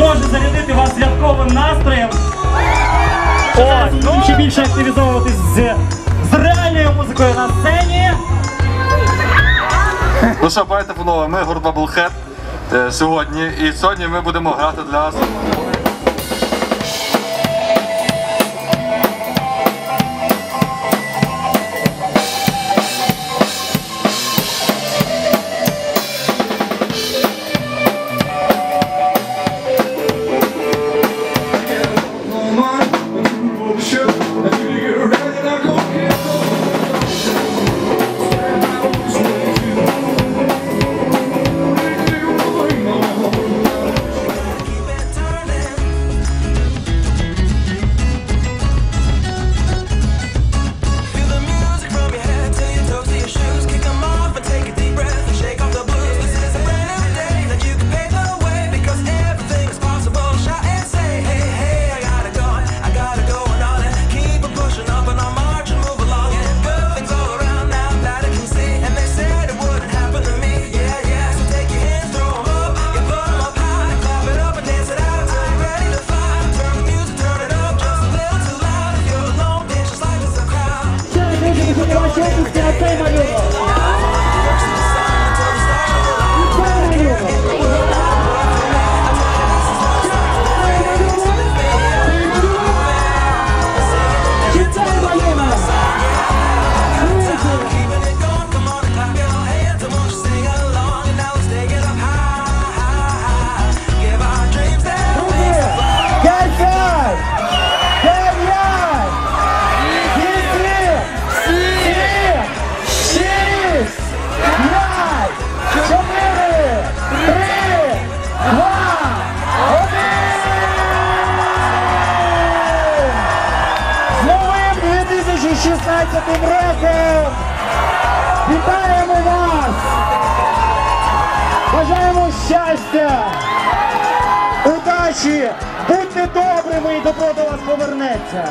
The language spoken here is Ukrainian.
зможе зарядити вас святковим настроєм. Ось, ну, ще більше активізовуватись з, з реальною музикою на сцені. Ну що, поете панове, ми гурт Bubblehead е, сьогодні. І сьогодні ми будемо грати для вас. 2016 роком! Вітаємо вас! Бажаємо щастя! Удачі! Будьте добрими і добро до вас повернеться!